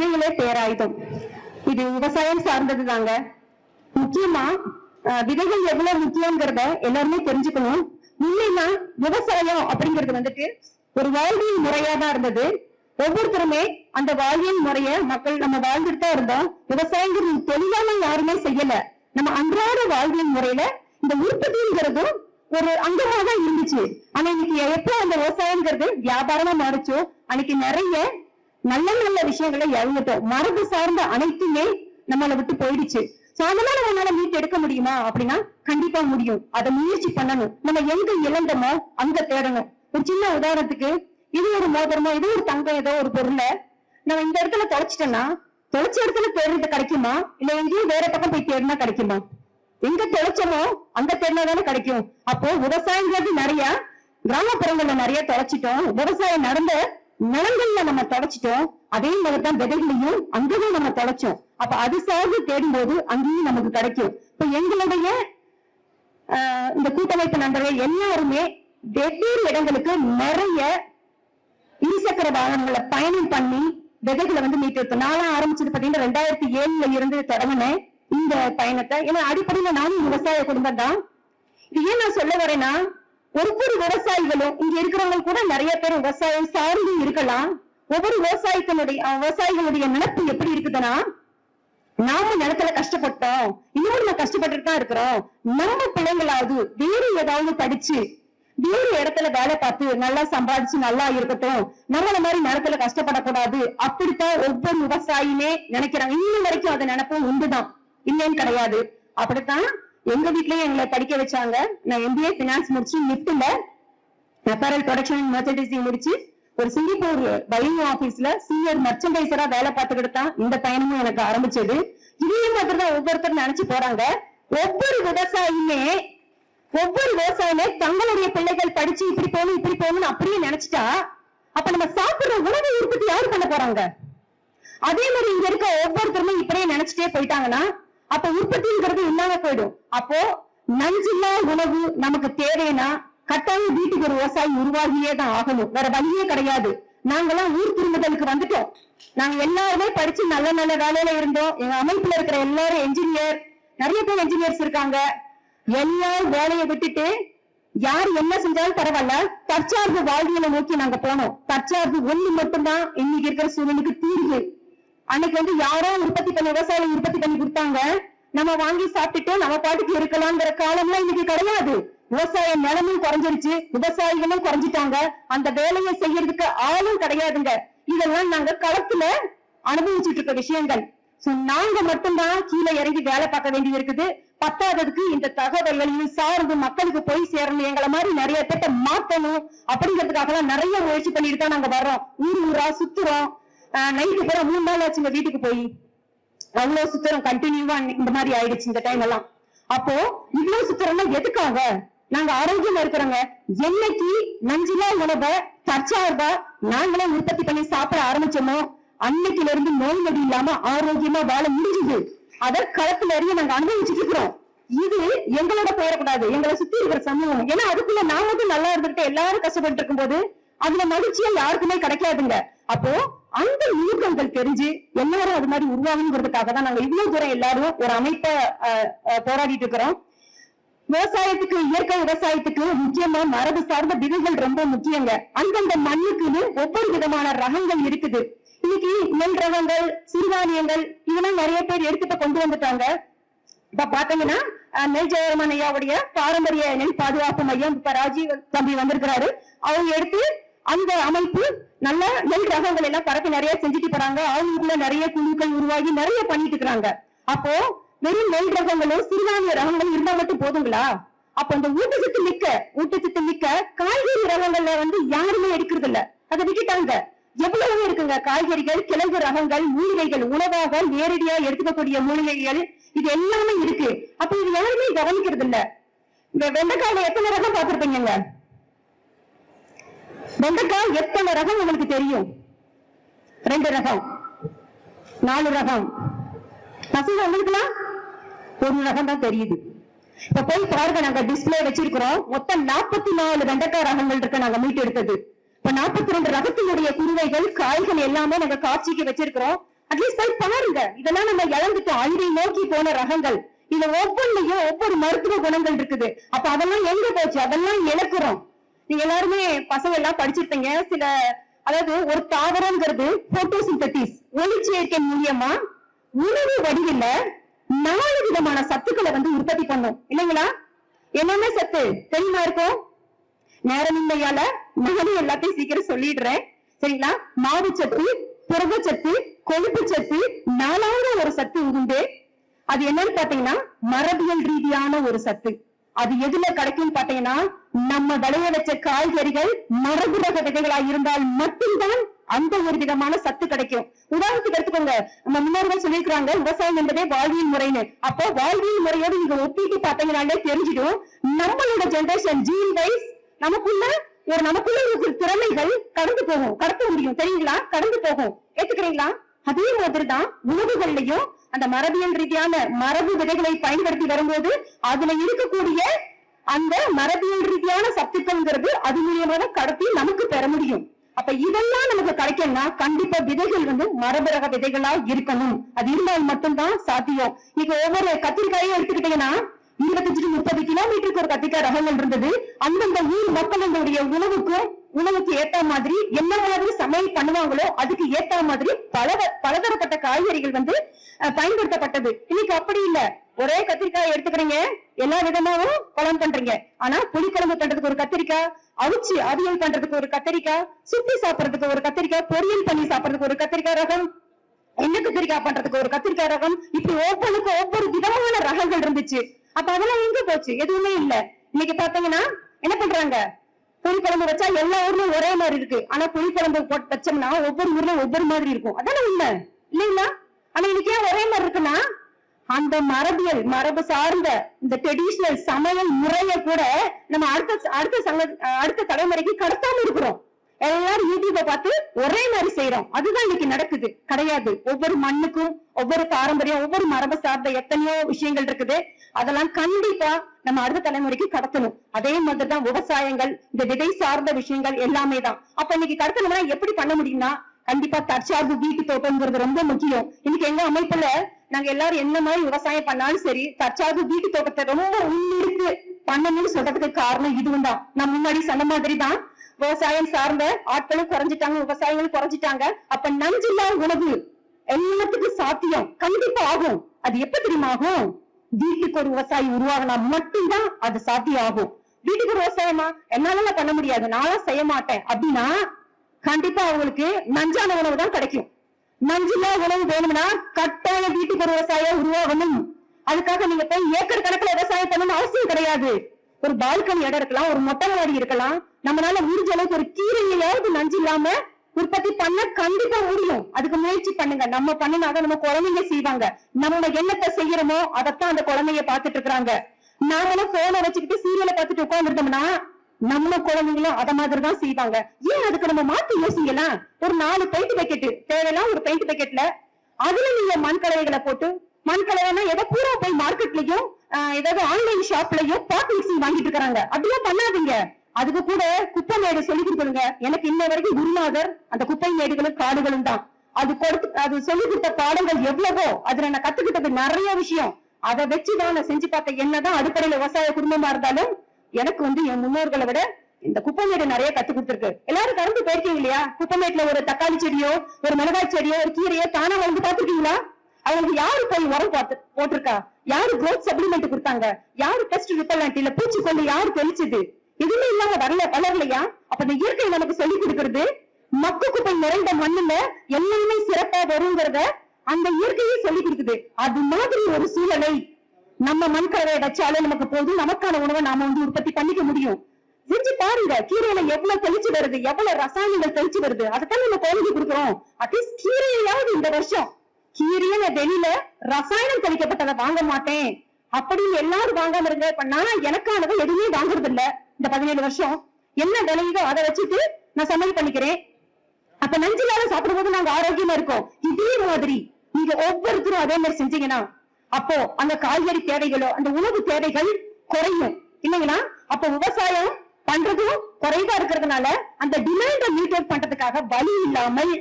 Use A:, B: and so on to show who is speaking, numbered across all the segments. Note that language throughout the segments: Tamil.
A: விதைகளே பேராயுதம் இது விவசாயம் சார்ந்தது தாங்க முக்கியமா விதைகள் எவ்வளவு முக்கியங்கிறத எல்லாருமே தெரிஞ்சுக்கணும். முன்ன விவசாயம் அப்படிங்கிறது வந்துட்டு ஒரு வாழ்வியல் முறையா தான் இருந்தது. ஒவ்வொருத்தருமே அந்த வாழ்வியல் முறைய மக்கள் நம்ம வாழ்ந்துட்டு தான் இருந்தோம். விவசாயங்கிறது தொழிலாள யாருமே செய்யல. நம்ம அன்றாட வாழ்வியல் முறையில இந்த உற்பத்திங்கிறதும் ஒரு அங்கமா தான் இருந்துச்சு. ஆனா இன்னைக்கு எப்போ அந்த விவசாயங்கிறது வியாபாரமா மாறிச்சோ அன்னைக்கு நிறைய நல்ல நல்ல விஷயங்களை இழந்துட்டோம் மரபு சார்ந்த அனைத்துமே நம்மளை விட்டு போயிடுச்சு. சோ அதெல்லாம் நம்மளால மீட் எடுக்க முடியுமா அப்படின்னா கண்டிப்பா முடியும். அதை முயற்சி பண்ணணும். நம்ம எங்க இழந்தோமோ அங்க தேடணும். ஒரு சின்ன உதாரணத்துக்கு இது ஒரு மோதிரமோ இது ஒரு தங்கம் ஏதோ ஒரு பொருளை நம்ம இந்த இடத்துல தொலைச்சிட்டோம்னா தொலைச்ச இடத்துல தேடுறது கிடைக்குமா? இல்ல எங்கேயும் வேற பக்கம் போய் தேடினா கிடைக்குமா? எங்க தொலைச்சோமோ அங்க தேடினா தானே கிடைக்கும். அப்போ விவசாயங்கிறது நிறைய கிராமப்புறங்கள்ல நிறைய தொலைச்சிட்டோம். விவசாயம் நடந்த நிலங்கள்ல நம்ம தொலைச்சிட்டோம் அதே மாதிரிதான் விதைகளையும் அங்கேயும் நம்ம தொலைச்சோம் அப்ப அது சார்ந்து தேடும்போது அங்கேயும் நமக்கு கிடைக்கும். இப்ப எங்களுடைய ஆஹ், இந்த கூட்டமைப்பு நண்பர்கள் எல்லாருமே வெவ்வேறு இடங்களுக்கு நிறைய இருசக்கர வாகனங்களை பயணம் பண்ணி விதைகளை வந்து மீட்டெடுத்தோம் நானும் ஆரம்பிச்சது பாத்தீங்கன்னா ரெண்டாயிரத்தி ஏழுல இருந்து தொடங்கினேன் இந்த பயணத்தை. ஏன்னா அடிப்படையில நானும் விவசாய குடும்பம் தான் இது ஏன் நான் சொல்ல வரேன்னா ஒவ்வொரு விவசாயிகளும் இங்க இருக்கிறவங்க கூட நிறைய பேர் விவசாயம் சார்ந்து இருக்கலாம். ஒவ்வொரு விவசாயத்தினுடைய விவசாயிகளுடைய நிலப்பு எப்படி இருக்குதுன்னா நாம நிலத்துல கஷ்டப்பட்டோம் இன்னும் நம்ம கஷ்டப்பட்டுட்டு தான் இருக்கிறோம். நம்ம பிள்ளைங்களாவது வேறு ஏதாவது படிச்சு வேறு இடத்துல வேலை பார்த்து நல்லா சம்பாதிச்சு நல்லா இருக்கட்டும் நம்மள மாதிரி நிலத்துல கஷ்டப்படக்கூடாது. அப்படித்தான் ஒவ்வொரு விவசாயியுமே நினைக்கிறாங்க. இன்னும் வரைக்கும் அதை நினைப்பும் உண்டுதான். இல்லைன்னு கிடையாது. அப்படித்தான் எங்க வீட்லயும் எங்களை படிக்க வச்சாங்க. நான் எம்பிஏ பினான்ஸ் முடிச்சு நிப்ட்ல அப்பரல் ப்ரொடக்ஷன் மெர்ச்சன்டைசிங் முடிச்சு ஒரு சிங்கப்பூர் பையிங் ஆபீஸ்ல சீனியர் மெர்ச்சன்டைசரா வேலை பார்த்துக்கிட்டு தான் இந்த பயணமும் எனக்கு ஆரம்பிச்சது. இதே மாதிரி தான் ஒவ்வொருத்தரும் நினைச்சு போறாங்க. ஒவ்வொரு விவசாயியுமே ஒவ்வொரு விவசாயியுமே தங்களுடைய பிள்ளைகள் படிச்சு இப்படி போகணும் இப்படி போகணும்னு அப்படியே நினைச்சிட்டா அப்ப நம்ம சாப்பிடுற உணவு உற்பத்தி யாரு பண்ண போறாங்க? அதே மாதிரி இங்க இருக்க ஒவ்வொருத்தருமே இப்படியே நினைச்சிட்டே போயிட்டாங்கன்னா அப்ப உற்பத்திங்கிறது இல்லாம போயிடும். அப்போ நஞ்சில்லா உணவு நமக்கு தேவைன்னா கட்டாயம் வீட்டுக்கு ஒரு விவசாயி உருவாகியே தான் ஆகணும். வேற வழியே கிடையாது. நாங்கெல்லாம் ஊர் திரும்புதலுக்கு வந்துட்டோம். நாங்க எல்லாருமே படிச்சு நல்ல நல்ல வேலையில இருந்தோம். எங்க அமைப்புல இருக்கிற எல்லாரும் என்ஜினியர் நிறைய பேர் என்ஜினியர்ஸ் இருக்காங்க. எல்லாரும் வேலையை விட்டுட்டு யார் என்ன செஞ்சாலும் பரவாயில்ல. தற்சார்பு வாழ்வியலை நோக்கி நாங்க போனோம். தற்சார்பு ஒண்ணு மட்டும்தான் இன்னைக்கு இருக்கிற சூழலுக்கு தீர்வு. அன்னைக்கு வந்து யாரோ உற்பத்தி பண்ணி விவசாயம் உற்பத்தி பண்ணி கொடுத்தாங்க. நம்ம வாங்கி சாப்பிட்டுட்டு நம்ம பாட்டுக்கு இருக்கலாம்ங்கிற காலம்லாம் இன்னைக்கு கிடையாது. விவசாய நிலமும் குறைஞ்சிருச்சு விவசாயிகளும் குறைஞ்சிட்டாங்க. அந்த வேலையை செய்யறதுக்கு ஆளும் கிடையாதுங்க. இதெல்லாம் நாங்க களத்துல அனுபவிச்சுட்டு இருக்க விஷயங்கள். சோ நாங்க மட்டும்தான் கீழே இறங்கி வேலை பார்க்க வேண்டி இருக்குது. பத்தாததுக்கு இந்த தகவல்களையும் சார்ந்து மக்களுக்கு போய் சேரணும் எங்களை மாதிரி நிறைய பேர்த்த மாத்தணும். அப்படிங்கிறதுக்காக தான் நிறைய முயற்சி பண்ணிட்டு தான் நாங்க வர்றோம். ஊர் ஊரா சுத்துறோம். நைட்டு பூரா மூணு நாள் ஆச்சுங்க வீட்டுக்கு போய். அவ்வளவு சுத்துறோம் கண்டினியூவா இந்த மாதிரி ஆயிடுச்சு இந்த டைம் எல்லாம். அப்போ இவ்வளவு சுத்துறோம்னா எதுக்காக? நாங்க ஆரோக்கியமா இருக்கிறோங்க. என்னைக்கு நஞ்சிலா உணவை தற்சார்பா நாங்களே உற்பத்தி பண்ணி சாப்பிட ஆரம்பிச்சோமோ அன்னைக்குல இருந்து நோய் நொடி இல்லாம ஆரோக்கியமா வாழ முடிஞ்சுது. அத களத்துல இருந்து நாங்க அனுபவிச்சுட்டு இருக்கிறோம். இது எங்களோட போயிடக்கூடாது. எங்களை சுத்தி இருக்கிற சமூகம். ஏன்னா அதுக்குள்ள நான் மட்டும் நல்லா இருந்துட்டு எல்லாரும் கஷ்டப்பட்டு இருக்கும்போது அதுல மகிழ்ச்சியா யாருக்குமே கிடைக்காதுங்க. அப்போ அந்த நுணுக்கங்கள் தெரிஞ்சு எல்லாரும் அது மாதிரி உருவாகணுங்கிறதுக்காக தான் நாங்க இவ்வளவு தூரம் எல்லாரும் ஒரு அமைப்பை போராடிட்டு இருக்கிறோம். விவசாயத்துக்கு இயற்கை விவசாயத்துக்கு முக்கியமா மரபு சார்ந்த விதைகள் ரொம்ப முக்கியங்க. அந்தந்த மண்ணுக்குன்னு ஒவ்வொரு விதமான ரகங்கள் இருக்குது. இன்னைக்கு நெல் ரகங்கள் சிறுதானியங்கள் இதெல்லாம் நிறைய பேர் எடுத்துட்டு கொண்டு வந்துட்டாங்க. இப்ப பாத்தீங்கன்னா நெல் ஜெயரமன் ஐயாவுடைய பாரம்பரிய நெல் பாதுகாப்பு மையம் இப்ப ராஜீவ் தம்பி வந்திருக்கிறாரு. அவங்க எடுத்து அந்த அமைப்பு நல்ல நெல் ரகங்கள் எல்லாம் பறக்க நிறைய செஞ்சுட்டு போறாங்க. அவங்களுக்குள்ள நிறைய குழுக்கள் உருவாகி நிறைய பண்ணிட்டு இருக்கிறாங்க. அப்போ வெறும் நெல் ரகங்களும் சிறுதானிய ரகங்களும் இருந்தா மட்டும் போதுங்களா? அப்ப அந்த ஊட்டச்சத்து மிக்க ஊட்டச்சத்து மிக்க காய்கறி ரகங்கள்ல வந்து யாருமே எடுக்கிறது இல்ல. அதை விட்டுட்டாங்க. எவ்வளவு இருக்குங்க? காய்கறிகள் கிழங்கு ரகங்கள் மூலிகைகள் உணவாக நேரடியா எடுத்துக்கக்கூடிய மூலிகைகள் இது எல்லாமே இருக்கு. அப்ப இது யாருமே கவனிக்கிறது இல்ல. இந்த வெண்டைக்காயில எத்தனை ரகம் பார்த்திருப்பீங்க வெண்டைக்காய் எத்தனை ரகம் உங்களுக்கு தெரியும்? ரெண்டு ரகம். நாலு ரகம். பசங்க உங்களுக்குலாம் ஒரு ரகம் தான் தெரியுது. இப்ப போய் பாருங்க நாங்க டிஸ்பிளே வச்சிருக்கிறோம். மொத்தம் நாற்பத்தி நாலு வெண்டைக்காய் ரகங்கள் இருக்கு நாங்க மீட்டு எடுத்தது. இப்ப நாற்பத்தி ரெண்டு ரகத்தினுடைய குருவைகள் காய்கள் எல்லாமே நாங்க காட்சிக்கு வச்சிருக்கிறோம். அட்லீஸ்ட் போய் பாருங்க. இதெல்லாம் நம்ம இழந்துட்டோம். அழிவை நோக்கி போன ரகங்கள். இது ஒவ்வொன்றையும் ஒவ்வொரு மருத்துவ குணங்கள் இருக்குது. அப்ப அதெல்லாம் எங்க போச்சு? அதெல்லாம் இழக்கிறோம். நீங்க எல்லாருமே பசங்க எல்லாம் படிச்சிருப்பீங்க. சில அதாவது ஒரு தாவரம்ங்கிறது போட்டோசிந்தட்டிஸ் ஒளிச்சேர்க்கை மூலியமா உணவு வடிவில நாலு விதமான சத்துக்களை வந்து உற்பத்தி பண்ணும். இல்லைங்களா? என்னென்ன சத்து? தெரியுமா இருக்கும்? நேரமின்மையால நானும் எல்லாத்தையும் சீக்கிரம் சொல்லிடுறேன். சரிங்களா? மாவு சத்து புரதச்சத்து கொழுப்பு சத்து நாலாவது ஒரு சத்து உண்டு. அது என்னன்னு பாத்தீங்கன்னா மரபியல் ரீதியான ஒரு சத்து. அது எதுல கிடைக்கும் பாத்தீங்கன்னா நம்ம விளைய வச்ச காய்கறிகள் மரபு ரக விதைகளா இருந்தால் மட்டும்தான் அந்த ஒரு விதமான சத்து கிடைக்கும். உதாரணத்துக்கு எடுத்துக்கோங்க. நம்ம முன்னோர்கள் சொல்லியிருக்கிறாங்க விவசாயம் என்பதே வாழ்வியல் முறைன்னு. அப்போ வாழ்வியல் முறையோடு நீங்க ஒப்பிட்டு பாத்தீங்கன்னாலே தெரிஞ்சிடும். நம்மளோட ஜெனரேஷன் ஜீன் வைஸ் நமக்குள்ள ஒரு நமக்குள்ள இருக்கிற திறமைகள் கடந்து போகும். கடத்த முடியும். தெரியுங்களா? கடந்து போகும். ஏத்துக்கிறீங்களா? அதே மாதிரிதான் உணவுகள்லயும் அந்த மரபியல் ரீதியான மரபு விதைகளை பயன்படுத்தி வரும்போது அதுல இருக்கக்கூடிய அந்த மரபியல் ரீதியான சத்துக்கள்ங்கிறது அது மூலியமாக கடத்தி நமக்கு பெற முடியும். அப்ப இதெல்லாம் நமக்கு கிடைக்கணும்னா கண்டிப்பா விதைகள் வந்து மரபு ரக விதைகளா இருக்கணும். அது இருந்தால் மட்டும்தான் சாத்தியம். நீங்க ஒவ்வொரு கத்திரிக்காயும் எடுத்துக்கிட்டீங்கன்னா இருபத்தஞ்சு முப்பது கிலோமீட்டருக்கு ஒரு கத்திரிக்காய் ரகங்கள் இருந்தது. அந்தந்த ஊர் மக்கள் உணவுக்கும் உணவுக்கு ஏத்த மாதிரி என்ன மாதிரி சமையல் பண்ணுவாங்களோ அதுக்கு ஏத்த மாதிரி பல பலதரப்பட்ட காய்கறிகள் வந்து பயன்படுத்தப்பட்டது. இன்னைக்கு அப்படி இல்ல. ஒரே கத்திரிக்காய் எடுத்துக்கிறீங்க. எல்லா விதமாவும் குழம்பு பண்றீங்க. ஆனா புளிக்குழம்பு பண்றதுக்கு ஒரு கத்திரிக்காய் அவிச்சு அவியல் பண்றதுக்கு ஒரு கத்திரிக்காய் சுத்தி சாப்பிடுறதுக்கு ஒரு கத்திரிக்காய் பொரியல் பண்ணி சாப்பிடறதுக்கு ஒரு கத்திரிக்காய் ரகம் என்ன கத்திரிக்காய் பண்றதுக்கு ஒரு கத்திரிக்காய் ரகம் இப்படி ஒவ்வொன்றுக்கும் ஒவ்வொரு விதமான ரகங்கள் இருந்துச்சு. அப்ப அதெல்லாம் எங்க போச்சு? எதுவுமே இல்ல. இன்னைக்கு பாத்தீங்கன்னா என்ன பண்றாங்க? புளிக்குழம்பு வச்சா எல்லா ஊர்லயும் ஒரே மாதிரி இருக்கு. ஆனா புளிக்குழம்பு வச்சோம்னா ஒவ்வொரு ஊர்ல ஒவ்வொரு மாதிரி இருக்கும். அதான உண்மை? இல்லைங்களா? ஆனா இன்னைக்கு ஏன் ஒரே மாதிரி இருக்குன்னா அந்த மரபியல் மரபு சார்ந்த இந்த ட்ரெடிஷனல் சமையல் முறைய கூட நம்ம அடுத்த அடுத்த சங்க அடுத்த தலைமுறைக்கு கடத்தாம இருக்கிறோம். எல்லாரும் யூடியூப பார்த்து ஒரே மாதிரி செய்யறோம் அதுதான் இன்னைக்கு நடக்குது. கிடையாது. ஒவ்வொரு மண்ணுக்கும் ஒவ்வொரு பாரம்பரியம் ஒவ்வொரு மரபு சார்ந்த எத்தனையோ விஷயங்கள் இருக்குது. அதெல்லாம் கண்டிப்பா நம்ம அடுத்த தலைமுறைக்கு கடத்தணும். அதே மாதிரிதான் விவசாயங்கள் இந்த விதை சார்ந்த விஷயங்கள் எல்லாமே தான் அப்ப இன்னைக்கு கடத்தணும்னா எப்படி பண்ண முடியும்னா கண்டிப்பா தற்சார்பு வீட்டு தோட்டம்ங்கிறது ரொம்ப முக்கியம். இன்னைக்கு எங்க அமைப்புல நாங்க எல்லாரும் என்ன மாதிரி விவசாயம் பண்ணாலும் சரி தற்சார்பு வீட்டு தோட்டத்தை ரொம்ப முன்னிறுத்து பண்ணணும்னு சொல்றதுக்கு காரணம் இதுவும் தான் நான் முன்னாடி சொன்ன மாதிரி தான் விவசாயம் சார்ந்த ஆட்களும் குறைஞ்சிட்டாங்க விவசாயிகளும் குறைஞ்சிட்டாங்க. அப்ப நஞ்சில்லா உணவு எல்லாத்துக்கும் சாத்தியம். கண்டிப்பா ஆகும். அது எப்ப தெரியுமா ஆகும்? வீட்டுக்கு ஒரு விவசாயி உருவாகினா மட்டும்தான் அது சாத்தியம் ஆகும் வீட்டுக்கு ஒரு விவசாயமா என்னால பண்ண முடியாது. நானும் செய்ய மாட்டேன். அப்படின்னா கண்டிப்பா அவங்களுக்கு நஞ்சான உணவு தான் கிடைக்கும். நஞ்சில்லா உணவு வேணும்னா கட்டாயம் வீட்டுக்கு ஒரு விவசாயம் உருவாகணும். அதுக்காக நீங்க போய் ஏக்கர் கணக்குல விவசாயம் பண்ணணும்னு அவசியம் கிடையாது. ஒரு பால்கனி இடம் இருக்கலாம் ஒரு மொட்டை மாடி இருக்கலாம். நம்மளால முடிஞ்ச அளவுக்கு ஒரு கீரையிலாவது நஞ்சு இல்லாம உற்பத்தி பண்ண கண்டிப்பா முடியும் அதுக்கு முயற்சி பண்ணுங்க. நம்ம பண்ணினாதான் நம்ம குழந்தைங்க செய்வாங்க. நம்ம என்னத்தை செய்யறோமோ அதைத்தான் அந்த குழந்தைய பாத்துட்டு இருக்கிறாங்க. நாமளும் போனை வச்சுக்கிட்டு சீரியலை பார்த்துட்டு உட்காந்துருந்தோம்னா நம்ம குழந்தைங்களும் அத மாதிரிதான் செய்வாங்க. ஏன் அதுக்கு நம்ம மாத்தி யோசிக்கலாம்? ஒரு நாலு பெயிண்ட் பேக்கெட் தேவையெல்லாம் ஒரு பெயிண்ட் பேக்கெட்ல அதுல நீங்க மண் கலவைகளை போட்டு மண் கலவைனா எதை பூரா போய் மார்க்கெட்லயும் ஏதாவது ஆன்லைன் ஷாப்லயும் பாட் மிக்சிங் வாங்கிட்டு இருக்காங்க அப்படிலாம் பண்ணாதீங்க. அதுக்கு கூட குப்பை மேடு சொல்லி கொடுக்கணுங்க. எனக்கு இன்ன வரைக்கும் குருநாதர் அந்த குப்பை மேடுகளும் காடுகளும் தான். அது கொடுத்து அது சொல்லி கொடுத்த பாடங்கள் எவ்வளவோ அதுல நான் கத்துக்கிட்டது நிறைய விஷயம். அதை வச்சுதான் நான் செஞ்சு பார்த்தேன் என்னதான் அடிப்படையில விவசாய குடும்பமா இருந்தாலும் எனக்கு வந்து என் முன்னோர்களை விட இந்த குப்பமேடு நிறைய கத்து கொடுத்துருக்கு. எல்லாரும் கடந்து போயிருக்கீங்க இல்லையா? குப்பமேட்ல ஒரு தக்காளி செடியோ ஒரு மிளகாய் செடியோ ஒரு கீரையோ தானா வளர்ந்து பாத்துருக்கீங்களா அவங்களுக்கு யாரு போய் உரம் பார்த்து போட்டிருக்கா? யாரு குரோத் சப்ளிமெண்ட் கொடுத்தாங்க? யாரு பெஸ்ட் ரிப்பல்லண்ட் இல்ல பூச்சிக்கொல்லி யாரு தெளிச்சது? எதுவுமே இல்லாம வரல வளரலையா? அப்ப இந்த இயற்கை நமக்கு சொல்லி கொடுக்கறது மக்கு குப்பை நிறைந்த மண்ணுல எல்லாமே சிறப்பா வருங்கிறத அந்த இயற்கையே சொல்லி கொடுக்குது. அது மாதிரி ஒரு சூழலை நம்ம மண் கலவை வச்சாலே நமக்கு போதும். நமக்கான உணவை நாம வந்து உற்பத்தி பண்ணிக்க முடியும். செஞ்சு பாருங்க கீரையில எவ்வளவு தெளிச்சு வருது எவ்வளவு ரசாயனங்கள் தெளிச்சு வருது. அதைத்தான் நம்ம குழந்தைக்கு கொடுக்குறோம். அட்லீஸ்ட் கீரையாவது இந்த வருஷம். கீரையை நான் வெளியில ரசாயனம் தெளிக்கப்பட்டதை வாங்க மாட்டேன். அப்படின்னு எல்லாரும் வாங்காம இருங்க. இப்ப நான் எனக்கானதை எதுவுமே வாங்குறது இல்லை இந்த பதினேழு வருஷம் என்ன விளையுதோ அதை வச்சுட்டு நான் சமையல் பண்ணிக்கிறேன். அப்ப நஞ்சில்லாத சாப்பிடும்போது நாங்க ஆரோக்கியமா இருக்கோம். இதே மாதிரி நீங்க ஒவ்வொருத்தரும் அதே மாதிரி செஞ்சீங்கன்னா அப்போ அந்த காய்கறி தேவைகளோ அந்த உணவு தேவைகள் குறையும். இல்லைங்களா? அப்ப விவசாயம் பண்றதும் குறைவா இருக்கிறதுனால அந்த டிமாண்ட மீட் பண்றதுக்காக வழி இல்லாமல்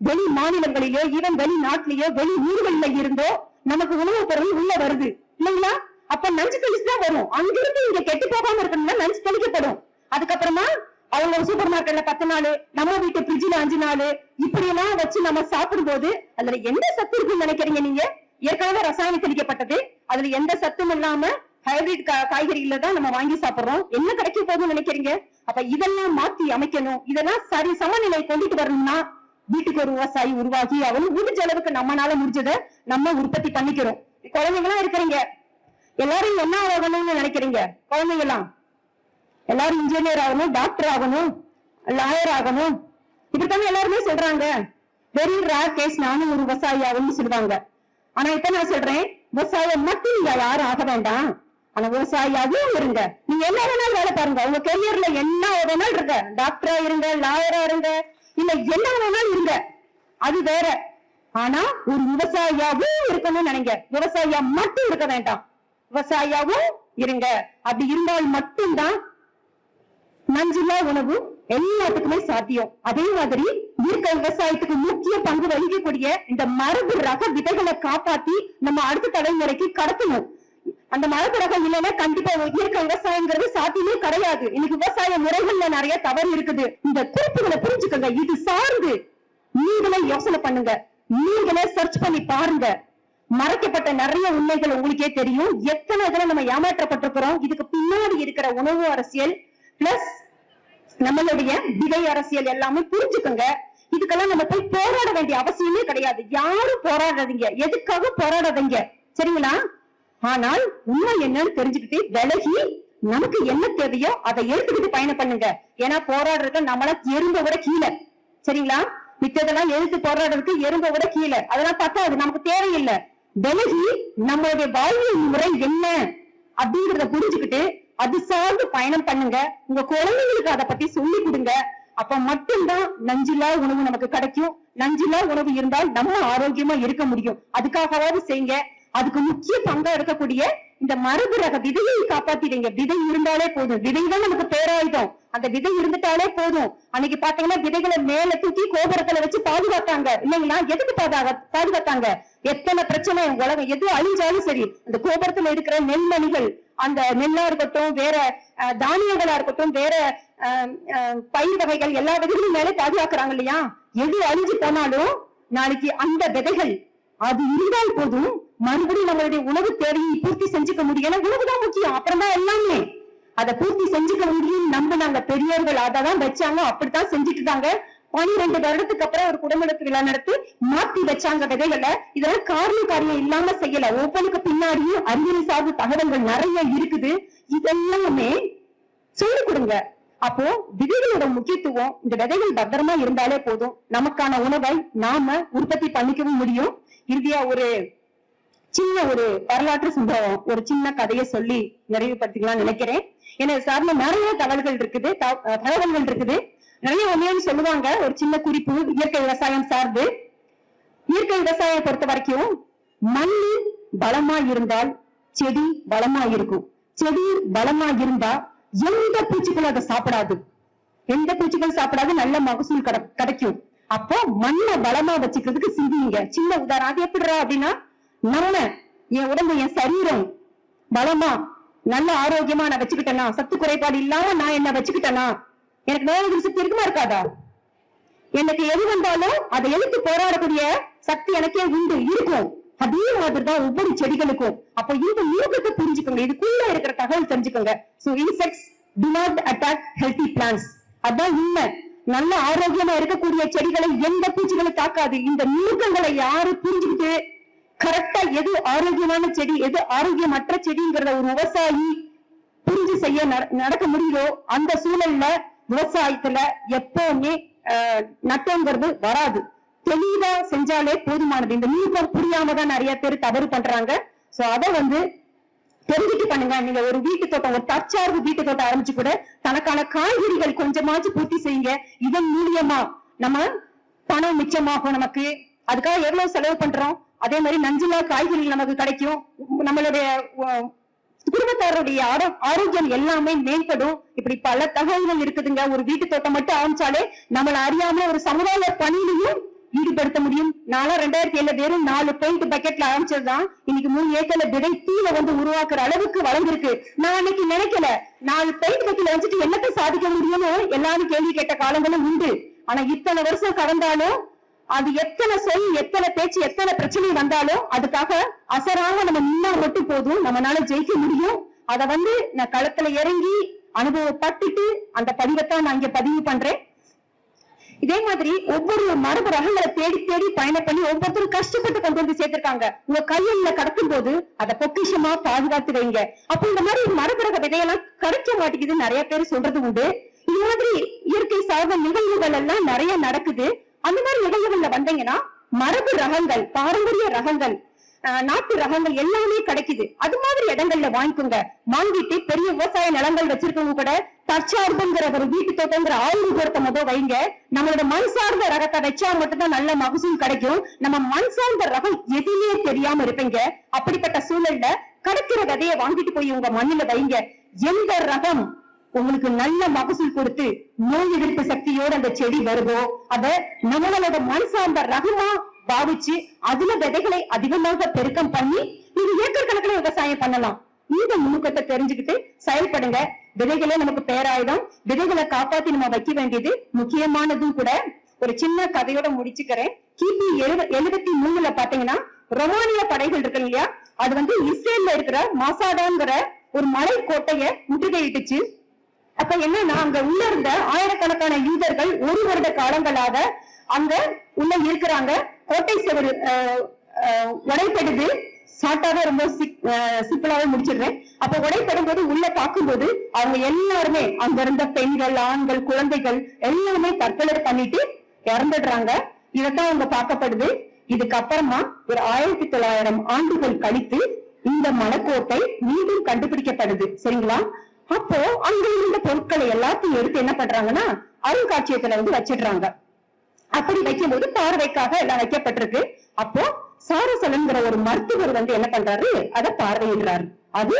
A: வெளி மாநிலங்களிலோ ஈவன் வெளி நாட்டிலேயோ வெளி ஊர்களில இருந்தோ நமக்கு உணவுப் பொருள் உள்ள வருது. இல்லைங்களா? அப்ப நஞ்சு தெளிச்சு தான் வரும். அங்கிருந்து இங்க கெட்டு போகாம இருக்கணும்னா நஞ்சு தெளிக்கப்படும். அதுக்கப்புறமா அவங்க சூப்பர் மார்க்கெட்ல பத்து நாள் நம்ம வீட்டு ஃப்ரிட்ஜ்ல அஞ்சு நாள் இப்படி எல்லாம் வச்சு நம்ம சாப்பிடும் போது அதுல எந்த சத்து இருக்குன்னு நினைக்கிறீங்க நீங்க? ஏற்கனவே ரசாயனம் தெளிக்கப்பட்டது. அதுல எந்த சத்தும் இல்லாம ஹைபிரிட் காய்கறிகள தான் நம்ம வாங்கி சாப்பிடுறோம். என்ன கிடைக்க போகுதுன்னு நினைக்கிறீங்க? அப்ப இதெல்லாம் மாத்தி அமைக்கணும். இதெல்லாம் சரி சமநிலை கொண்டுட்டு வரணும்னா வீட்டுக்கு ஒரு விவசாயி உருவாகி அவன் முடிஞ்ச அளவுக்கு நம்மனால முடிஞ்சதை நம்ம உற்பத்தி பண்ணிக்கிறோம். குழந்தைங்களா இருக்கிறீங்க. எல்லாரும் என்ன ஆகணும்னு நினைக்கிறீங்க? குழந்தைங்களாம் எல்லாரும் இன்ஜினியர் ஆகணும் டாக்டர் ஆகணும் லாயர் ஆகணும். இப்படித்தானே எல்லாருமே சொல்றாங்க. வெரி ரேர் கேஸ் நானும் ஒரு விவசாயி ஆகணும்னு சொல்லுவாங்க. ஆனா இப்ப நான் சொல்றேன் விவசாயம் மட்டும் நீங்க யாரும் ஆக வேண்டாம். ஆனா விவசாயியாகவும் இருங்க. நீங்க என்ன வேணாலும் வேலை பாருங்க. உங்க கெரியர்ல என்ன வேணாலும் இருங்க. டாக்டரா இருங்க லாயரா இருங்க. இல்ல என்ன வேணாலும் இருங்க. அது வேற. ஆனா ஒரு விவசாயியாவும் இருக்கணும்னு நினைங்க. விவசாயியா மட்டும் இருக்க வேண்டாம். விவசாயியாவும் இருங்க. அப்படி இருந்தால் மட்டும்தான் நஞ்சில்லா உணவு எல்லாத்துக்குமே சாத்தியம். அதே மாதிரி இயற்கை விவசாயத்துக்கு முக்கிய பங்கு வகிக்கக்கூடிய இந்த மரபு ரக விதைகளை காப்பாத்தி நம்ம அடுத்த தலைமுறைக்கு கடத்தணும். அந்த மரபு ரகம் இல்லைன்னா கண்டிப்பா இயற்கை விவசாயங்கிறது சாத்தியமே கிடையாது. இன்னைக்கு விவசாய முறைகள்ல நிறைய தவறு இருக்குது. இந்த குறிப்புகளை புரிஞ்சுக்கோங்க. இது சார்ந்து நீங்களே யோசனை பண்ணுங்க. நீங்களே சர்ச் பண்ணி பாருங்க. மறைக்கப்பட்ட நிறைய உண்மைகள் உங்களுக்கே தெரியும். எத்தனை இதுல நம்ம ஏமாற்றப்பட்டிருக்கிறோம்? இதுக்கு பின்னாடி இருக்கிற உணவு அரசியல் பிளஸ் நம்மளுடைய விதை அரசியல் எல்லாமே புரிஞ்சுக்கோங்க. இதுக்கெல்லாம் நம்ம போய் போராட வேண்டிய அவசியமே கிடையாது. யாரும் போராடாதீங்க. எதுக்காக போராடாதீங்க? சரிங்களா? ஆனால் உண்மை என்னன்னு தெரிஞ்சுக்கிட்டு விலகி நமக்கு என்ன தேவையோ அதை எடுத்துக்கிட்டு பயணம் பண்ணுங்க. ஏன்னா போராடுறது நம்மள எறும்ப விட கீழே. சரிங்களா? மித்ததெல்லாம் எழுத்து போராடுறதுக்கு எறும்ப விட கீழே. அதெல்லாம் பத்தாது நமக்கு தேவையில்லை. விலகி நம்மளுடைய வாழ்வியல் முறை என்ன அப்படிங்கறத புரிஞ்சுக்கிட்டு அது சார்ந்து பயணம் பண்ணுங்க. உங்க குழந்தைங்களுக்கு அதை பத்தி சொல்லி கொடுங்க. அப்ப மட்டும்தான் நஞ்சில்லா உணவு நமக்கு கிடைக்கும். நஞ்சில்லா உணவு இருந்தால் நம்ம ஆரோக்கியமா இருக்க முடியும். அதுக்காகவாவது செய்யுங்க. அதுக்கு முக்கிய பங்கா இருக்கக்கூடிய இந்த மரபு ரக விதையை காப்பாத்திடுங்க. விதை இருந்தாலே போதும். விதை தான் நமக்கு பேராயுதம். அந்த விதை இருந்துட்டாலே போதும். அன்னைக்கு பாத்தீங்கன்னா விதைகளை மேல தூக்கி கோபுரத்துல வச்சு பாதுகாத்தாங்க. இல்லைங்களா? எதுக்கு பாதுகா பாதுகாத்தாங்க? எத்தனை பிரச்சனை உலகம்? எது அழிஞ்சாலும் சரி அந்த கோபுரத்துல இருக்கிற நெல்மணிகள் அந்த நெல்லா இருக்கட்டும் வேற தானியங்களா இருக்கட்டும் வேற பயிர் வகைகள் எல்லா விதைகளும் மேலே பாதுகாக்கிறாங்க இல்லையா? எது அழிஞ்சு போனாலும் நாளைக்கு அந்த விதைகள் அது இருந்தால் போதும் மறுபடியும் நம்மளுடைய உணவு தேவையை பூர்த்தி செஞ்சுக்க முடியும். ஏன்னா உணவுதான் முக்கியம். அப்புறம் தான் எல்லாமே. அதை பூர்த்தி செஞ்சுக்க முடியும் நம்ம நாங்க பெரியவர்கள் அததான் வச்சாங்க. அப்படித்தான் செஞ்சுட்டு இருந்தாங்க பனிரெண்டு வருடத்துக்கு அப்புறம் ஒரு குடமுழுக்கு விழா நடத்தி மாத்தி வச்சாங்க விதைகளை. இதெல்லாம் காரணம் காரியம் இல்லாம செய்யல. ஒவ்வொன்றுக்கு பின்னாடியும் அறிவியல் சார்ந்த தகவல்கள் நிறைய இருக்குது. இதெல்லாமே சொல்லிக் கொடுங்க. அப்போ விதைகளோட முக்கியத்துவம் இந்த விதைகள் பத்திரமா இருந்தாலே போதும். நமக்கான உணவை நாம உற்பத்தி பண்ணிக்கவும் முடியும். இறுதியா ஒரு சின்ன ஒரு வரலாற்று சம்பவம் ஒரு சின்ன கதையை சொல்லி நிறைவுபடுத்திக்கலாம் நினைக்கிறேன். ஏன்னா சார்ந்த நிறைய தகவல்கள் இருக்குது தகவல்கள் இருக்குது. நிறைய உண்மையும் சொல்லுவாங்க ஒரு சின்ன குறிப்பு இயற்கை விவசாயம் சார்ந்து. இயற்கை விவசாயம் பொறுத்த வரைக்கும் மண் பலமா இருந்தால் செடி பலமா இருக்கும். செடி பலமா இருந்தா எந்த பூச்சிகளும் அதை சாப்பிடாது. எந்த பூச்சிகள் சாப்பிடாது நல்ல மகசூல் கிடைக்கும். அப்போ மண்ணை பலமா வச்சுக்கிறதுக்கு சிந்திங்க. சின்ன உதாரணம் அது எப்படிறா அப்படின்னா நம்ம என் உடம்பு என் சரீரம் பலமா நல்ல ஆரோக்கியமா நான் வச்சுக்கிட்டேனா? சத்து குறைபாடு இல்லாம நான் என்ன வச்சுக்கிட்டேனா? எனக்கு நோய் எதிர்ப்பு சக்தி இருக்குமா இருக்காதா? எனக்கு எது வந்தாலும் அதை எழுத்து போராடக்கூடிய சக்தி எனக்கே உண்டு இருக்கும். அதே மாதிரிதான் ஒவ்வொரு செடிகளுக்கும். அப்ப இந்த யூகத்தை புரிஞ்சுக்கோங்க. இதுக்குள்ள இருக்கிற தகவல் தெரிஞ்சுக்கோங்க. So insects do not attack healthy plants அதான் உண்மை. நல்ல ஆரோக்கியமா இருக்கக்கூடிய செடிகளை எந்த பூச்சிகளை தாக்காது. இந்த நுணுக்கங்களை யாரு புரிஞ்சுக்கிட்டு கரெக்டா எது ஆரோக்கியமான செடி எது ஆரோக்கியமற்ற செடிங்கிறத ஒரு விவசாயி புரிஞ்சு செய்ய நடக்க முடியுதோ அந்த சூழல்ல விவசாயத்துல எப்பவுமே ஆஹ், நட்டங்கிறது வராது. தெளிவா செஞ்சாலே போதுமானது. இந்த நுணுக்கம் புரியாம தான் நிறைய பேர் தவறு பண்றாங்க. சோ அத வந்து தெரிஞ்சுட்டு பண்ணுங்க. நீங்க ஒரு வீட்டு தோட்டம் ஒரு தற்சார்பு வீட்டு தோட்டம் ஆரம்பிச்சு கூட தனக்கான காய்கறிகள் கொஞ்சமாச்சும் பூர்த்தி செய்யுங்க. இதன் மூலியமா நம்ம பணம் மிச்சமாகும் நமக்கு. அதுக்காக எவ்வளவு செலவு பண்றோம்? அதே மாதிரி நஞ்சில்லா காய்கறிகள் நமக்கு கிடைக்கும். நம்மளுடைய குடும்பத்தாருடைய ஆரோ- ஆரோக்கியம் எல்லாமே மேம்படும். இப்படி பல தகவல்கள் இருக்குதுங்க. ஒரு வீட்டு தோட்டம் மட்டும் ஆரம்பிச்சாலே நம்மள அறியாம ஒரு சமுதாய பணியிலையும் ஈடுபடுத்த முடியும். நானும் ரெண்டாயிரத்தி ஏழுல வெறும் நாலு பெயிண்ட் பக்கெட்ல ஆரம்பிச்சதுதான். இன்னைக்கு மூணு ஏக்கர்ல விதை தீல வந்து உருவாக்குற அளவுக்கு வளர்ந்துருக்கு. நான் அன்னைக்கு நினைக்கல. நாலு பெயிண்ட் பக்கெட்ல வச்சுட்டு என்னத்தை சாதிக்க முடியும்னு எல்லாரும் கேள்வி கேட்ட காலங்களும் உண்டு. ஆனா இத்தனை வருஷம் கடந்தாலும் அது எத்தனை சொல் எத்தனை பேச்சு எத்தனை பிரச்சனை வந்தாலும் அதுக்காக அசராம நம்ம நின்னா மட்டும் போதும். நம்மனால ஜெயிக்க முடியும். அத வந்து நான் களத்துல இறங்கி அனுபவப்பட்டுட்டு அந்த பதிவைத்தான் நான் இங்க பதிவு பண்றேன். இதே மாதிரி ஒவ்வொரு மரபு ரகங்களை தேடி தேடி பயணம் பண்ணி ஒவ்வொருத்தரும் கஷ்டப்பட்டு கொண்டு வந்து சேர்த்திருக்காங்க. உங்க கையில கடக்கும் போது அதை பொக்கிஷமா பாதுகாத்து வைங்க. அப்ப இந்த மாதிரி மரபு ரக விதையெல்லாம் கிடைக்க மாட்டேங்குது நிறைய பேர் சொல்றது உண்டு. இது மாதிரி இயற்கை சார்ந்த நிகழ்வுகள் எல்லாம் நிறைய நடக்குது. அந்த மாதிரி நிகழ்வுகள்ல வந்தீங்கன்னா மரபு ரகங்கள் பாரம்பரிய ரகங்கள் நாட்டு ரகங்கள் எல்லாமே கிடைக்குது. அது மாதிரி இடங்கள்ல வாங்கிக்கோங்க. வாங்கிட்டு பெரிய விவசாய நிலங்கள் வச்சிருக்கவங்க கூட தற்சார்புங்கிற ஒரு வீட்டு தோட்டங்கிற ஆயுர்வேதத்தை முதல் வைங்க. நம்மளோட மண் சார்ந்த ரகத்தை வச்சா மட்டும்தான் நல்ல மகசூல் கிடைக்கும். நம்ம மண் சார்ந்த ரகம் எதுவுமே தெரியாம இருப்பீங்க. அப்படிப்பட்ட சூழல்ல கிடைக்கிற விதைய வாங்கிட்டு போய் உங்க மண்ணுல வைங்க. எந்த ரகம் உங்களுக்கு நல்ல மகசூல் கொடுத்து நோய் எதிர்ப்பு சக்தியோட அந்த செடி வருதோ அத நம்மளோட மண் சார்ந்த ரகமா பாவிச்சு அதுல விதைகளை அதிகமாக பெருக்கம் பண்ணி நீங்க ஏக்கர் கணக்குல விவசாயம் பண்ணலாம். இந்த நுணுக்கத்தை தெரிஞ்சுக்கிட்டு செயல்படுங்க. விதைகளே நமக்கு பேராயுதம். விதைகளை காப்பாத்தி நம்ம வைக்க வேண்டியது முக்கியமானதும் கூட ஒரு சின்ன கதையோட முடிச்சுக்கிறேன். கிபி எழுபத்தி மூணுல பாத்தீங்கன்னா ரொமானிய படைகள் இருக்கு இல்லையா? அது வந்து இஸ்ரேல்ல இருக்கிற மாசாடாங்கிற ஒரு மலை கோட்டைய முற்றுகையிட்டுச்சு. அப்ப என்னன்னா அங்க உள்ள இருந்த ஆயிரக்கணக்கான யூதர்கள் ஒரு வருட காலங்களாக அங்க உள்ள இருக்கிறாங்க. கோட்டை சுவர் உடைப்படுது ஷார்ட்டாவே ரொம்ப சிம்பிளாவே முடிச்சிடுறேன். அப்ப உடைப்படும் போது உள்ள பார்க்கும்போது அவங்க எல்லாருமே அங்க இருந்த பெண்கள் ஆண்கள் குழந்தைகள் எல்லாமே தற்கொலை பண்ணிட்டு இறந்துடுறாங்க. இதத்தான் அவங்க பார்க்கப்படுது. இதுக்கப்புறமா ஒரு ஆயிரத்தி தொள்ளாயிரம் ஆண்டுகள் கழித்து இந்த மலைக்கோட்டை மீண்டும் கண்டுபிடிக்கப்படுது. சரிங்களா? அப்போ அங்க இருந்த பொருட்களை எல்லாத்தையும் எடுத்து என்ன பண்றாங்கன்னா அருங்காட்சியகத்துல வந்து வச்சிடுறாங்க. அப்படி வைக்கும்போது பார்வைக்காக எல்லாம் வைக்கப்பட்டிருக்கு. அப்போ சாரசலன்கிற ஒரு மருத்துவர் வந்து என்ன பண்றாரு? அதை பார்வையிடுறாரு. அது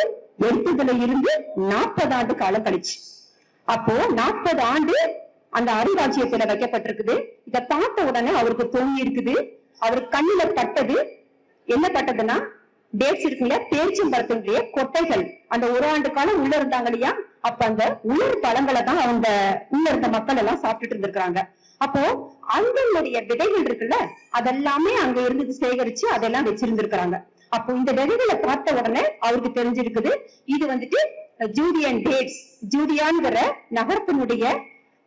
A: எடுத்ததுல இருந்து நாற்பது ஆண்டு காலம் கழிச்சு. அப்போ நாற்பது ஆண்டு அந்த அருங்காட்சியகத்துல வைக்கப்பட்டிருக்குது. இத பார்த்த உடனே அவருக்கு தோணி இருக்குது. அவருக்கு கண்ணுல பட்டது என்ன பட்டதுன்னா டேட்ஸ் இருக்குல்ல பேரிச்சம்பழத்தினுடைய கொட்டைகள். அந்த ஒரு ஆண்டு காலம் உள்ள இருந்தாங்க இல்லையா? அப்ப அந்த உயிர் பழங்களை தான் அவங்க உள்ள இருந்த மக்கள் எல்லாம் சாப்பிட்டுட்டு இருந்திருக்காங்க அப்போ அந்தனுடைய விதைகள் இருக்குல்ல அதெல்லாமே அங்க இருந்து சேகரிச்சு அதெல்லாம் வச்சிருந்திருக்கிறாங்க. அப்போ இந்த விதைகளை பார்த்த உடனே அவருக்கு தெரிஞ்சிருக்குது இது வந்துட்டு ஜூடியன் டேட்ஸ் ஜூடியான்கிற நகரத்தினுடைய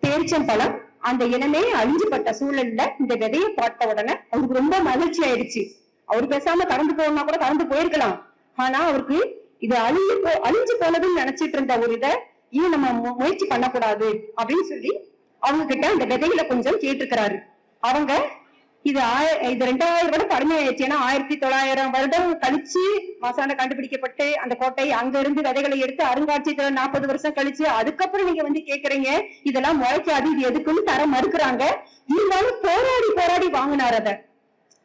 A: பேரிச்சம்பழம் அந்த இனமே அழிஞ்சுபட்ட சூழல்ல இந்த விதையை பார்த்த உடனே அவருக்கு ரொம்ப மகிழ்ச்சி ஆயிடுச்சு. அவர் பேசாம கறந்து போனா கூட கறந்து போயிருக்கலாம். ஆனா அவருக்கு இது அழிஞ்சு போ அழிஞ்சு போனதுன்னு நினைச்சிட்டு இருந்த ஒரு இதை ஏன் நம்ம முயற்சி பண்ணக்கூடாது அப்படின்னு சொல்லி அவங்க கிட்ட அந்த விதைகளை கொஞ்சம் கேட்டிருக்கிறாரு. அவங்க இது ஆய- இது ரெண்டாயிரம் வருடம் பழமையாயிடுச்சு ஏன்னா ஆயிரத்தி தொள்ளாயிரம் வருடம் கழிச்சு மசாலா கண்டுபிடிக்கப்பட்டு அந்த கோட்டை அங்க இருந்து விதைகளை எடுத்து அருங்காட்சியகத்துல நாற்பது வருஷம் கழிச்சு அதுக்கப்புறம் நீங்க வந்து கேக்குறீங்க இதெல்லாம் முளைக்காது இது எதுக்குன்னு தர மறுக்கிறாங்க. இருந்தாலும் போராடி போராடி வாங்கினார் அதை.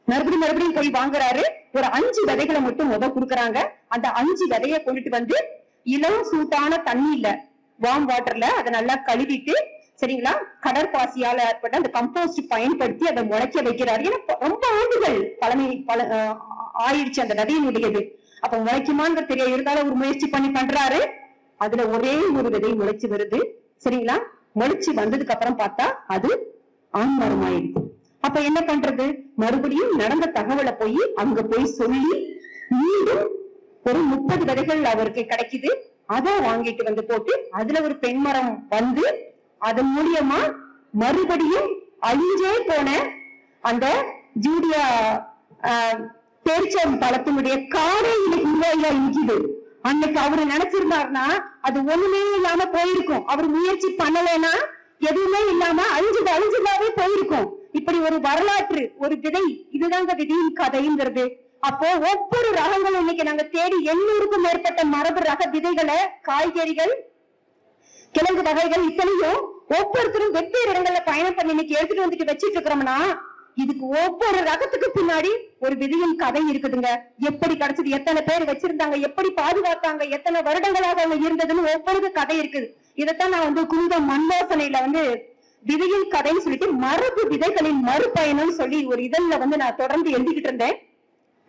A: மறுபடியும் மறுபடியும் போய் வாங்குறாரு. ஒரு அஞ்சு விதைகளை மட்டும் முத குடுக்கறாங்க. அந்த அஞ்சு விதைய கொண்டுட்டு வந்து இளம் சூட்டான தண்ணி இல்ல வார்ம் வாட்டர்ல அதை நல்லா கழுவிட்டு சரிங்களா? கடற்பாசியால ஏற்பட்ட அந்த கம்போஸ்ட் பயன்படுத்தி அதை முளைக்க வைக்கிறாரு. ஏன்னா ரொம்ப ஆண்டுகள் பழமை பல ஆயிடுச்சு அந்த விதையினுடையது அப்ப முளைக்குமான்னு தெரிய இருந்தாலும் ஒரு முயற்சி பண்ணி பண்றாரு. அதுல ஒரே ஒரு விதை முளைச்சு வருது. சரிங்களா? முளைச்சு வந்ததுக்கு அப்புறம் பார்த்தா அது ஆண் மரமாயிடுது அப்ப என்ன பண்றது? மறுபடியும் நடந்த தகவலை போய் அங்க போய் சொல்லி மீண்டும் ஒரு முப்பது விதைகள் அவருக்கு கிடைக்குது. அதை வாங்கிட்டு வந்து போட்டு அதுல ஒரு பெண் மரம் வந்து அதன் மூலியமா மறுபடியும் அழிஞ்சே போன அந்த ஜூடியா ஆஹ், பேரிச்சம் பழத்தினுடைய காரே இன்னைக்கு உண்மையில அன்னைக்கு அவரு நினைச்சிருந்தாருன்னா அது ஒண்ணுமே இல்லாம போயிருக்கும். அவர் முயற்சி பண்ணலைன்னா எதுவுமே இல்லாம அழிஞ்சது அழிஞ்சதாவே போயிருக்கும். இப்படி ஒரு வரலாற்று ஒரு விதை இதுதாங்க விதியின் கதைங்கிறது. அப்போ ஒவ்வொரு ரகங்களும் இன்னைக்கு நாங்க தேடி எண்ணூறுக்கும் மேற்பட்ட மரபு ரக விதைகளை காய்கறிகள் கிழங்கு வகைகள் இத்தனையும் ஒவ்வொருத்தரும் வெவ்வேறு இடங்கள்ல பயணம் பண்ணி இன்னைக்கு எடுத்துட்டு வந்துட்டு வச்சிட்டு இருக்கிறோம்னா இதுக்கு ஒவ்வொரு ரகத்துக்கு பின்னாடி ஒரு விதையின் கதை இருக்குதுங்க. எப்படி கிடைச்சது எத்தனை பேர் வச்சிருந்தாங்க எப்படி பாதுகாத்தாங்க எத்தனை வருடங்களாக அவங்க இருந்ததுன்னு ஒவ்வொரு கதை இருக்குது. இதைத்தான் நான் வந்து குந்த மண்வாசனையில வந்து விதையின் கதைன்னு சொல்லிட்டு மரபு விதைகளின் மறுபயணம்னு சொல்லி ஒரு இதழ்ல வந்து நான் தொடர்ந்து எழுதிக்கிட்டு இருந்தேன்.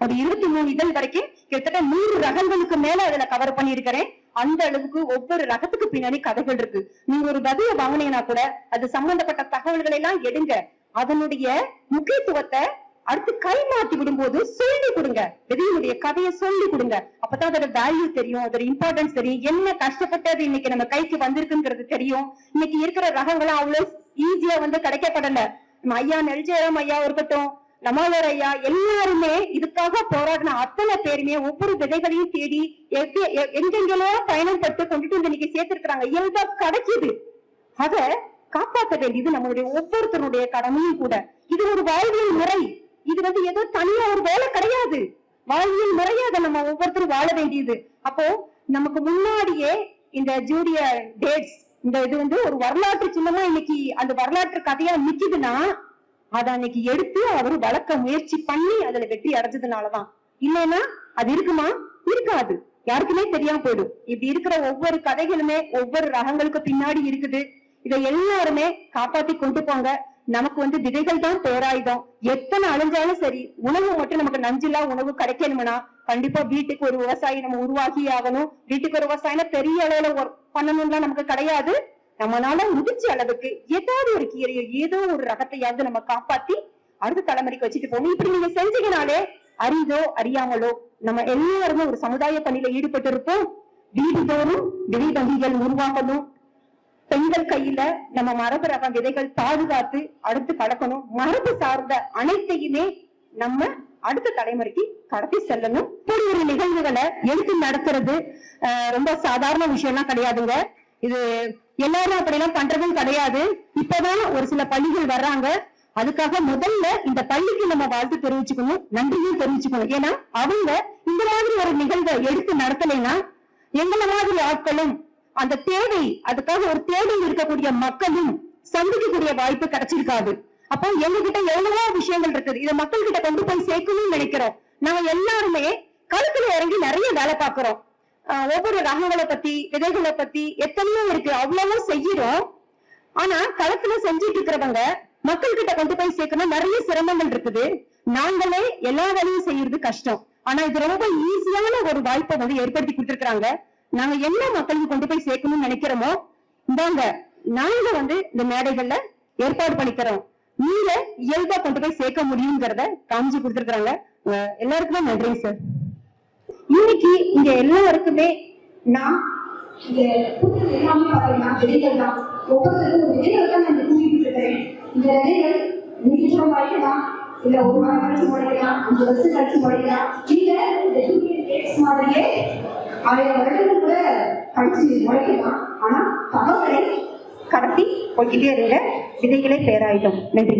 A: ஒரு இருபத்தி மூணு இதழ் வரைக்கும் கிட்டத்தட்ட நூறு ரகங்களுக்கு மேல அதுல கவர் பண்ணியிருக்கிறேன். அந்த அளவுக்கு ஒவ்வொரு ரகத்துக்கு பின்னாடி கதைகள் இருக்கு. நீங்க ஒரு விதைய வாங்கினீங்கன்னா கூட அது சம்பந்தப்பட்ட தகவல்களை எல்லாம் எடுங்க. அதனுடைய முக்கியத்துவத்தை அடுத்து கை மாத்தி விடும்போது சொல்லி கொடுங்க. விதையினுடைய கதையை சொல்லி கொடுங்க. அப்பதான் அதோட வேல்யூ தெரியும் அதோட இம்பார்ட்டன்ஸ் தெரியும். என்ன கஷ்டப்பட்டு அது இன்னைக்கு நம்ம கைக்கு வந்திருக்குங்கிறது தெரியும். இன்னைக்கு இருக்கிற ரகங்களும் அவ்வளவு ஈஸியா வந்து கிடைக்கப்படல. நம்ம ஐயா நெல்ஜெயராம் ஐயா இருக்கட்டும் நம்மளோட ஐயா எல்லாருமே இதுக்காக போராடின அத்தனை பேருமே ஒவ்வொரு விதைகளையும் தேடி எங்க- பயணம் பட்டு கொண்டுட்டு வந்து இன்னைக்கு சேர்த்திருக்கிறாங்க. இயல்பா கிடைக்குது. அத காப்பாற்ற வேண்டியது நம்மளுடைய ஒவ்வொருத்தருடைய கடமையும் கூட. இது ஒரு வாழ்வியல் முறை. இது வந்து ஏதோ தனியா ஒரு வேலை கிடையாது. வாழ்வியல் முறையா அதை நம்ம ஒவ்வொருத்தரும் வாழ வேண்டியது. அப்போ நமக்கு முன்னாடியே இந்த ஜூடிய டேட்ஸ் இந்த இது வந்து ஒரு வரலாற்று சின்னமா இன்னைக்கு அந்த வரலாற்று கதையா நிக்குதுன்னா அத அன்னைக்கு எடுத்து அவரு வளர்க்க முயற்சி பண்ணி அதுல வெற்றி அடைஞ்சதுனாலதான். இல்லைன்னா அது இருக்குமா? இருக்காது. யாருக்குமே தெரியாம போயிடும். இப்படி இருக்கிற ஒவ்வொரு கதைகளுமே ஒவ்வொரு ரகங்களுக்கு பின்னாடி இருக்குது. இதை எல்லாருமே காப்பாத்தி கொண்டு போங்க. நமக்கு வந்து விதைகள் தான் பேராயுதம். எத்தனை அழிஞ்சாலும் சரி உணவு மட்டும் நமக்கு நஞ்சில்லா உணவு கிடைக்கணும்னா கண்டிப்பா வீட்டுக்கு ஒரு விவசாயி நம்ம உருவாக்கி ஆகணும். வீட்டுக்கு ஒரு விவசாயம் பெரிய அளவுல work பண்ணணும்லாம் நமக்கு கிடையாது. நம்மளால முடிச்ச அளவுக்கு ஏதாவது ஒரு கீரையோ ஏதோ ஒரு ரகத்தையாவது நம்ம காப்பாத்தி அடுத்த தலைமுறைக்கு வச்சுட்டு போகணும். இப்படி நீங்க செஞ்சீங்கனாலே அறிதோ அறியாமலோ நம்ம எல்லாருமே ஒரு சமுதாய பணியில ஈடுபட்டு இருப்போம் வீடுதோறும் விதை வங்கிகள் உருவாக்கணும். பெண்கள் கையில நம்ம மரபு ரக விதைகள் பாதுகாத்து அடுத்து கலக்கணும். மரபு சார்ந்த அனைத்தையுமே நம்ம அடுத்த தலைமுறைக்கு கடத்தி செல்லணும். இப்படி ஒரு நிகழ்வுகளை எடுத்து நடத்துறது ரொம்ப சாதாரண விஷயம்லாம் கிடையாதுங்க. இது எல்லாரும் அப்படிலாம் பண்றதும் கிடையாது. இப்பதான் ஒரு சில பள்ளிகள் வர்றாங்க. அதுக்காக முதல்ல இந்த பள்ளிக்கு நம்ம வாழ்த்து தெரிவிச்சுக்கணும். நன்றியும் தெரிவிச்சுக்கணும். ஏன்னா அவங்க இந்த மாதிரி ஒரு நிகழ்வை எடுத்து நடத்தலைன்னா எங்களை மாதிரி ஆட்களும் அந்த தேவை அதுக்காக ஒரு தேவை இருக்கக்கூடிய மக்களும் சந்திக்கக்கூடிய வாய்ப்பு கிடைச்சிருக்காது. அப்போ எங்ககிட்ட எவ்வளவோ விஷயங்கள் இருக்குது. இதை மக்கள் கிட்ட கொண்டு போய் சேர்க்கணும்னு நினைக்கிறோம். நாங்க எல்லாருமே களத்துல இறங்கி நிறைய வேலை பார்க்கிறோம். ஒவ்வொரு ரகங்களை பத்தி விதைகளை பத்தி எத்தனையோ இருக்கு. அவ்வளவும் செய்யறோம். ஆனா களத்துல செஞ்சுட்டு இருக்கிறவங்க மக்கள் கிட்ட கொண்டு போய் சேர்க்கணும். நிறைய சிரமங்கள் இருக்குது. நாங்களே எல்லா வேலையும் செய்யறது கஷ்டம். ஆனா இது ரொம்ப ஈஸியான ஒரு வாய்ப்பை வந்து ஏற்படுத்தி கொடுத்திருக்கிறாங்க. நாங்க என்ன மக்களுக்கு கொண்டு போய் சேர்க்கணும்னு நினைக்கிறோமோ இந்தாங்க நாங்க வந்து இந்த மேடைகள்ல ஏற்பாடு பண்ணிக்கிறோம். நீங்க இயல்பா கொண்டு போய் சேர்க்க முடியுங்கிறத காமிச்சு கொடுத்திருக்கிறாங்க. எல்லாருக்குமே நன்றி சார். இன்னைக்கு இங்க எல்லாருக்குமே நான்
B: இந்த எல்லாமே பார்த்தீங்கன்னா விதைகள் தான். விதைகள் தான் நான் கூட்டிட்டு இருக்கிறேன். இந்த விதைகள் நீங்க முளைக்கலாம் இல்ல ஒரு வாரம் கழிச்சு முளைக்கலாம் அஞ்சு வருஷம் கழிச்சு முளைக்கலாம் இல்ல இந்த யூனியன் டேட்ஸ் மாதிரியே ஆயிரம் வருடங்கள் கூட கழிச்சு முளைக்கலாம் ஆனா தகவலை
A: கடத்தி போய்கிட்டே இருங்க. விதைகளே பேராயிடும். நன்றி.